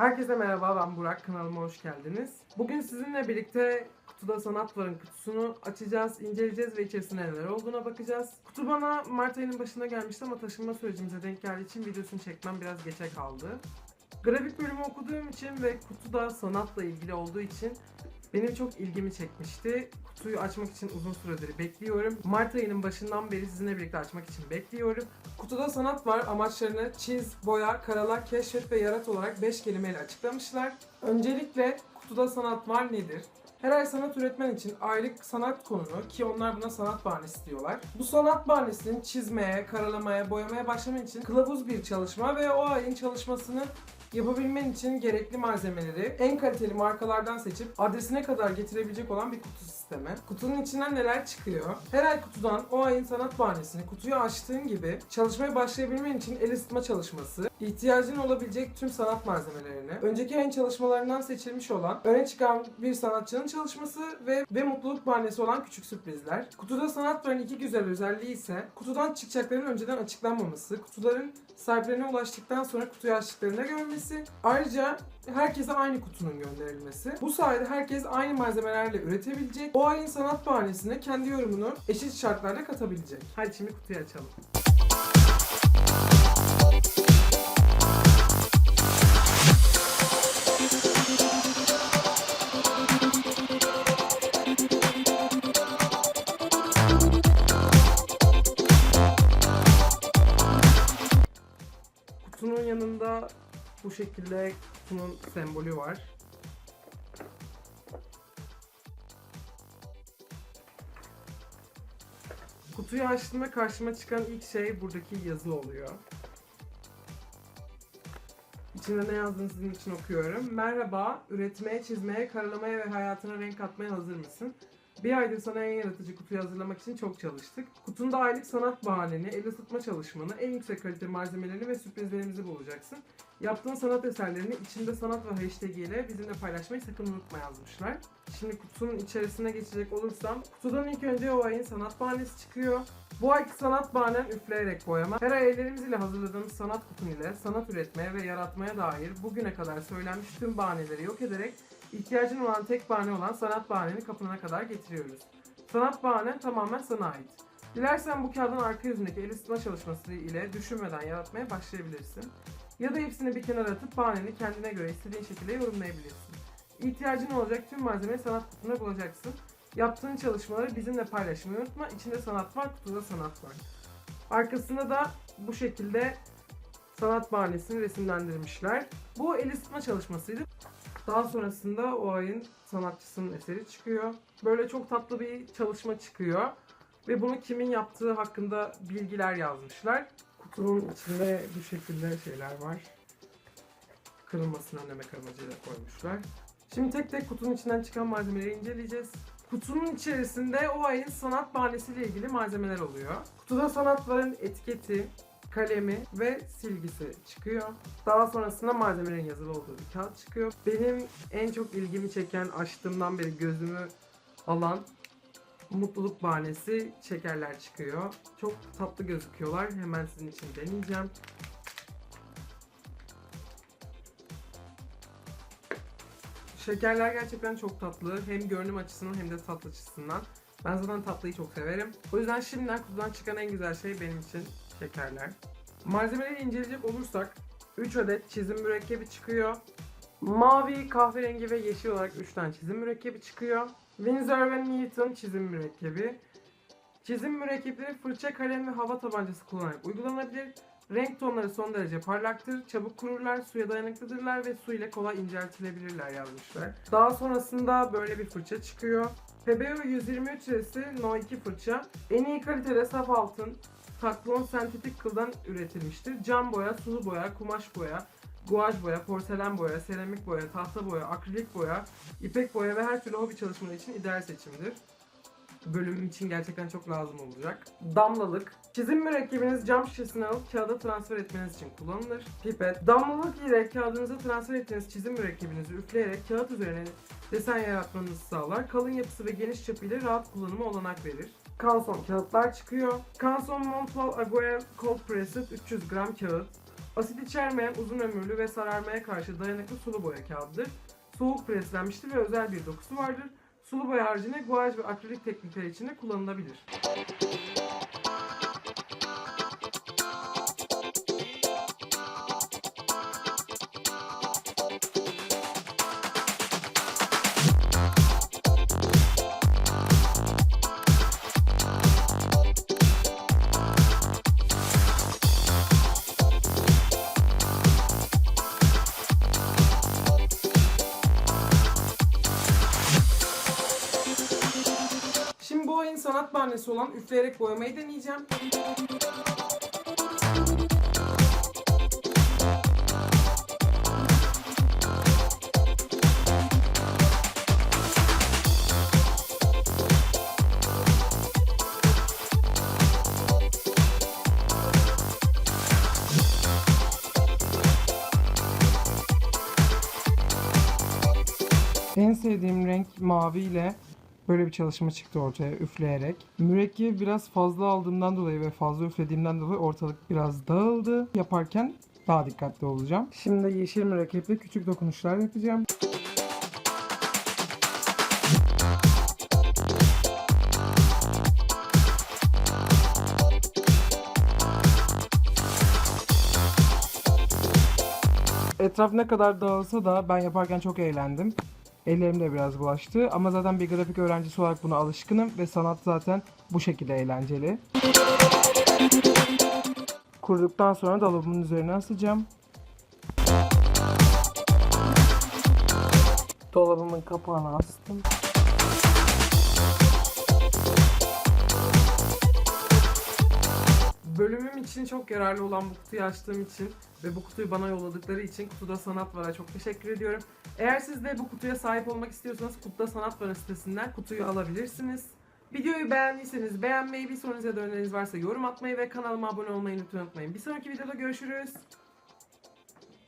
Herkese merhaba ben Burak kanalıma hoş geldiniz. Bugün sizinle birlikte Kutuda Sanat Var'ın kutusunu açacağız, inceleyeceğiz ve içerisinde neler olduğuna bakacağız. Kutu bana Mart ayının başına gelmişti ama taşınma sürecimize denk geldiği için videosunu çekmem biraz geçe kaldı. Grafik bölümü okuduğum için ve kutuda sanatla ilgili olduğu için benim çok ilgimi çekmişti. Kutuyu açmak için uzun süredir bekliyorum. Mart ayının başından beri sizinle birlikte açmak için bekliyorum. Kutuda sanat var. Amaçlarını çiz, boya, karala, keşfet ve yarat olarak 5 kelimeyle açıklamışlar. Öncelikle kutuda sanat var nedir? Her ay sanat üretmen için aylık sanat konunu ki onlar buna sanat bahanesi diyorlar. Bu sanat bahanesinin çizmeye, karalamaya, boyamaya başlaman için kılavuz bir çalışma ve o ayın çalışmasını yapabilmen için gerekli malzemeleri en kaliteli markalardan seçip adresine kadar getirebilecek olan bir kutu sistemi. Kutunun içinden neler çıkıyor? Her ay kutudan o ayın sanat bahanesini kutuyu açtığın gibi çalışmaya başlayabilmen için el ısıtma çalışması, ihtiyacın olabilecek tüm sanat malzemelerini, önceki ayın çalışmalarından seçilmiş olan öne çıkan bir sanatçının çalışması ve ve mutluluk bahanesi olan küçük sürprizler. Kutuda sanatların iki güzel özelliği ise kutudan çıkacakların önceden açıklanmaması, kutuların sahiplerine ulaştıktan sonra kutuyu açtıklarında görmesi, ayrıca herkese aynı kutunun gönderilmesi. Bu sayede herkes aynı malzemelerle üretebilecek, o ayın sanat bahanesine kendi yorumunu eşit şartlarda katabilecek. Hadi şimdi kutuyu açalım. Kutunun yanında bu şekilde kutunun sembolü var. Kutuyu açtığımda karşıma çıkan ilk şey buradaki yazı oluyor. İçinde ne yazdığını sizin için okuyorum. Merhaba, üretmeye, çizmeye, karalamaya ve hayatına renk katmaya hazır mısın? Bir aydır sana en yaratıcı kutuyu hazırlamak için çok çalıştık. Kutunda aylık sanat bahaneni, el ısıtma çalışmanı, en yüksek kalite malzemelerini ve sürprizlerimizi bulacaksın. Yaptığın sanat eserlerini içinde sanat ve hashtag ile bizimle paylaşmayı sakın unutma yazmışlar. Şimdi kutunun içerisine geçecek olursam, kutudan ilk önce o ayın sanat bahanesi çıkıyor. Bu ayki sanat bahanen üfleyerek boyama. Her ay ellerimiz ile hazırladığımız sanat kutun ile sanat üretmeye ve yaratmaya dair bugüne kadar söylenmiş tüm bahaneleri yok ederek ihtiyacın olan tek bahane olan sanat bahaneni kapına kadar getiriyoruz. Sanat bahanen tamamen sana ait. Dilersen bu kağıdın arka yüzündeki el ısıtma çalışması ile düşünmeden yaratmaya başlayabilirsin. Ya da hepsini bir kenara atıp bahaneni kendine göre istediğin şekilde yorumlayabilirsin. İhtiyacın olacak tüm malzemeyi sanat kutunda bulacaksın. Yaptığın çalışmaları bizimle paylaşmayı unutma. İçinde sanat var, kutuda sanat var. Arkasında da bu şekilde sanat bahanesini resimlendirmişler. Bu el ısıtma çalışmasıydı. Daha sonrasında o ayın sanatçısının eseri çıkıyor. Böyle çok tatlı bir çalışma çıkıyor. Ve bunu kimin yaptığı hakkında bilgiler yazmışlar. Kutunun içinde bu şekilde şeyler var. Kırılmasını önlemek amacıyla koymuşlar. Şimdi tek tek kutunun içinden çıkan malzemeleri inceleyeceğiz. Kutunun içerisinde o ayın sanat bahanesiyle ilgili malzemeler oluyor. Kutuda sanatların etiketi, kalemi ve silgisi çıkıyor. Daha sonrasında malzemelerin yazılı olduğu bir kağıt çıkıyor. Benim en çok ilgimi çeken açtığımdan beri gözümü alan mutluluk bahanesi şekerler çıkıyor. Çok tatlı gözüküyorlar. Hemen sizin için deneyeceğim. Şekerler gerçekten çok tatlı. Hem görünüm açısından hem de tat açısından. Ben zaten tatlıyı çok severim. O yüzden şimdiden kutudan çıkan en güzel şey benim için şekerler. Malzemeleri inceleyecek olursak 3 adet çizim mürekkebi çıkıyor. Mavi, kahverengi ve yeşil olarak 3 tane çizim mürekkebi çıkıyor. Winsor ve Newton çizim mürekkebi. Çizim mürekkepleri fırça, kalem ve hava tabancası kullanarak uygulanabilir. Renk tonları son derece parlaktır, çabuk kururlar, suya dayanıklıdırlar ve su ile kolay inceltilebilirler yazmışlar. Daha sonrasında böyle bir fırça çıkıyor. PBO 123 resi No 2 fırça. En iyi kalitede saf altın, taklon sentetik kıldan üretilmiştir. Cam boya, sulu boya, kumaş boya, guaj boya, porselen boya, seramik boya, tahta boya, akrilik boya, ipek boya ve her türlü hobi çalışmaları için ideal seçimdir. Bölüm için gerçekten çok lazım olacak. Damlalık. Çizim mürekkebiniz cam şişesini alıp kağıda transfer etmeniz için kullanılır. Pipet. Damlalık ile kağıdınıza transfer ettiğiniz çizim mürekkebinizi üfleyerek kağıt üzerine desen yaratmanızı sağlar. Kalın yapısı ve geniş çapıyla rahat kullanıma olanak verir. Kanson kağıtlar çıkıyor. Kanson Montval Aguel Cold Pressed 300 gram kağıt. Asit içermeyen uzun ömürlü ve sararmaya karşı dayanıklı sulu boya kağıdıdır. Soğuk preslenmiştir ve özel bir dokusu vardır. Sulu boya haricinde guaj ve akrilik teknikleri için de kullanılabilir. Sanat bahanesi olan üfleyerek boyamayı deneyeceğim. En sevdiğim renk mavi ile böyle bir çalışma çıktı ortaya üfleyerek. Mürekkebi biraz fazla aldığımdan dolayı ve fazla üflediğimden dolayı ortalık biraz dağıldı. Yaparken daha dikkatli olacağım. Şimdi yeşil mürekkeple küçük dokunuşlar yapacağım. Etraf ne kadar dağılsa da ben yaparken çok eğlendim. Ellerim de biraz bulaştı ama zaten bir grafik öğrencisi olarak buna alışkınım ve sanat zaten bu şekilde eğlenceli. Kuruduktan sonra dolabımın üzerine asacağım. Dolabımın kapağını astım. Bölümüm için çok yararlı olan bu kutuyu açtığım için ve bu kutuyu bana yolladıkları için Kutuda Sanat Var'a çok teşekkür ediyorum. Eğer siz de bu kutuya sahip olmak istiyorsanız Kutuda Sanat Var sitesinden kutuyu alabilirsiniz. Videoyu beğendiyseniz beğenmeyi, bir sorunuz ya da öneriniz varsa yorum atmayı ve kanalıma abone olmayı lütfen unutmayın. Bir sonraki videoda görüşürüz.